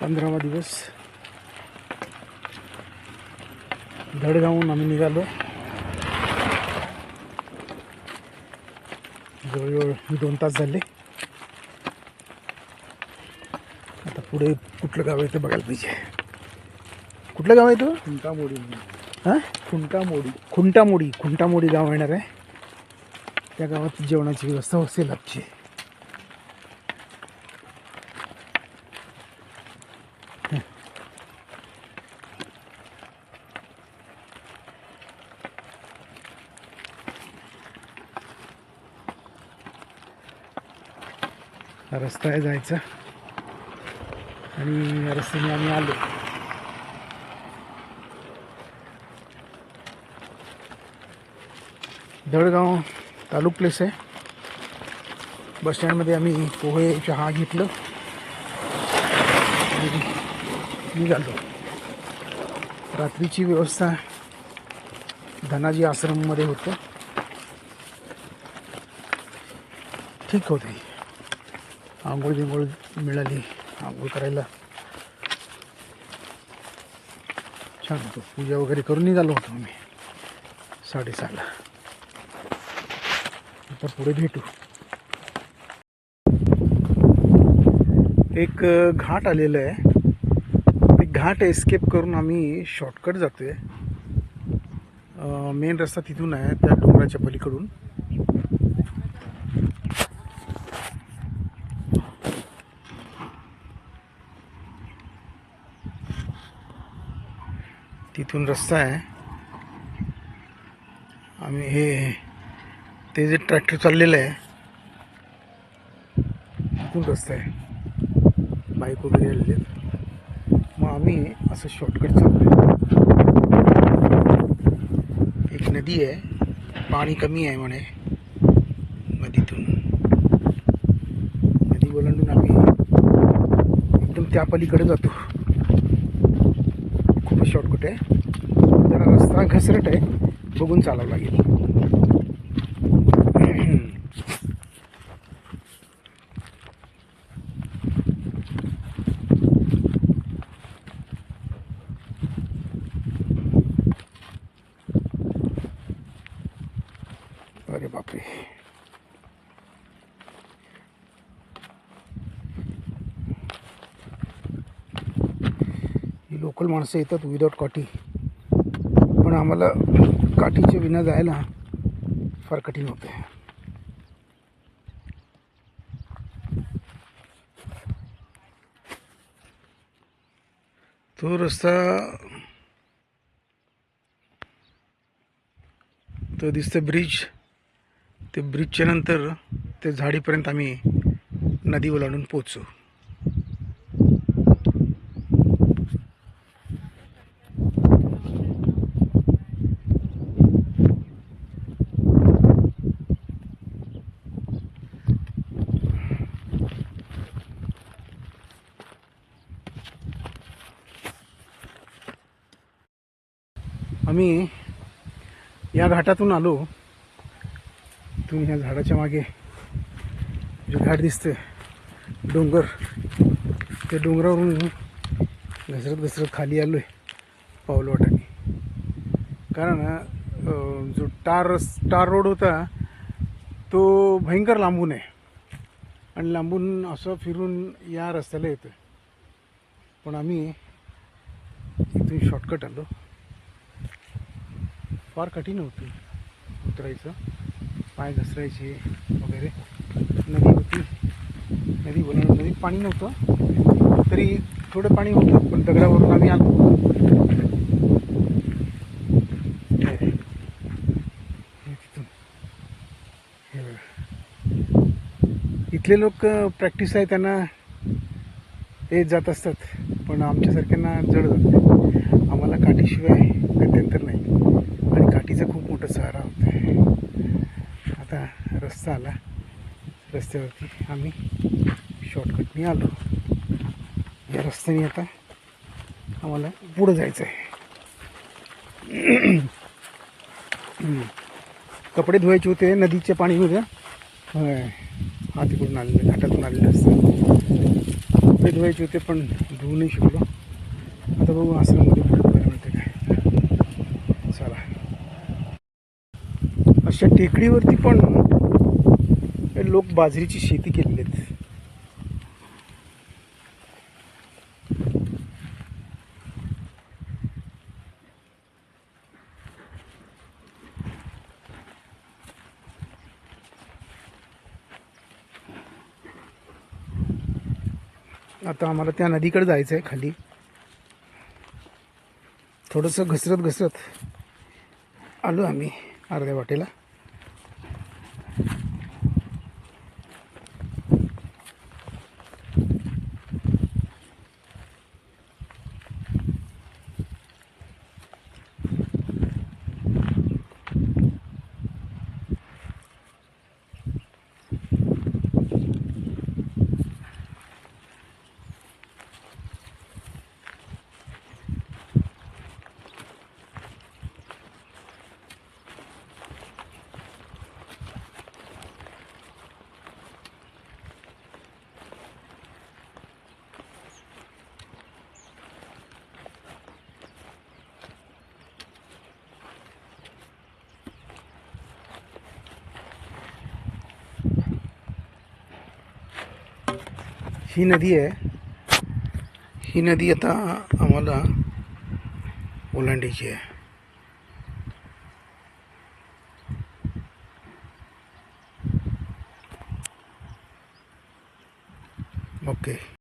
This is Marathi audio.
पंधरावा दिवस. धडगावून आम्ही निघालो. जवळजवळ दोन तास झाले. आता पुढे कुठलं गाव आहे ते बघायला पाहिजे. कुठलं गाव आहे तो? खुंटामोडी. हां? खुंटामोडी. खुंटामोडी. खुंटामोडी गाव येणार आहे. त्या गावात जेवणाची व्यवस्था असेल आमची. रस्ता आहे जायचा. आणि रस्त्याने आम्ही आलो. दळगाव तालुक प्लेस आहे. बसस्टँडमध्ये आम्ही पोहे चहा घेतलं. निघालो. रात्रीची व्यवस्था धनाजी आश्रममध्ये होतं. ठीक होते. आंघोळ बिंघोळ मिळाली. आंघोळ करायला. छान होतो. पूजा वगैरे करून निघालो होतो आम्ही. साडेसहाला. आता पुढे भेटू. एक घाट आलेलं आहे. ते घाट एस्केप करून आम्ही शॉर्टकट जातो आहे मेन रस्ता तिथून आहे त्या डोंगराच्या पलीकडून. तिथून रस्ता आहे. आम्ही हे ते जे ट्रॅक्टर चाललेलं आहे तिथून रस्ता आहे. बाईक वगैरे आलेले मग आम्ही असं शॉर्टकट चाललो एक नदी आहे. पाणी कमी आहे म्हणे. नदीतून. नदी ओलांडून आम्ही एकदम त्या पलीकडे जातो. शॉर्टकट आहे जरा रस्ता घसरट आहे. बघून चालावं लागेल. ही लोकल माणसं येतात विदाऊट काठी. पण आम्हाला काठीच्या विना जायला फार कठीण होते. तो रस्ता तो दिसतं ब्रिज ते ब्रिजच्या नंतर ते झाडीपर्यंत आम्ही नदी ओलांडून पोचू आम्ही या घाटातून आलो. तुम्ही ह्या झाडाच्या मागे जे घाट दिसते डोंगर त्या डोंगरावरून घसरत घसरत खाली आलो आहे पावलवाटाने कारण जो टार टार रोड होता तो भयंकर लांबून आहे. आणि लांबून असं फिरून या रस्त्याला येतं पण आम्ही इथून शॉर्टकट आलो. फार कठीण होती उतरायचं. पाय घसरायचे वगैरे. नदी होती. नदी बोलणार नदीत पाणी नव्हतं. तरी थोडं पाणी होतं पण दगडावरून आम्ही आलो. तिथून. इथले लोक प्रॅक्टिस आहे त्यांना येत जात असतात पण आमच्यासारख्यांना जड जाते. आम्हाला काठीशिवाय गत्यंतर नाही आणि काठीचा खूप मोठा सहारा होता आता रस्ता आला. रस्त्यावरती आम्ही शॉर्टकटने आलो. या रस्त्याने आता आम्हाला पुढं जायचं आहे कपडे धुवायचे होते नदीच्या पाणीमध्ये होय. हा तिकडून आलेलं घाटातून आलेलं असतं कपडे धुवायचे होते पण धुवू नाही शकलो. आता बघू आश्रममध्ये कुठे मिळते काय. चला. अशा टेकडीवरती पण लोक बाजरीची शेती केलेली आहेत. आता आम्हाला त्या नदीकडे जायचं आहे खाली. थोडंसं घसरत घसरत आलो आम्ही अर्ध्या वाटेला. ही नदी आहे. ही नदी आता आम्हाला ओलांडीची आहे. ओके.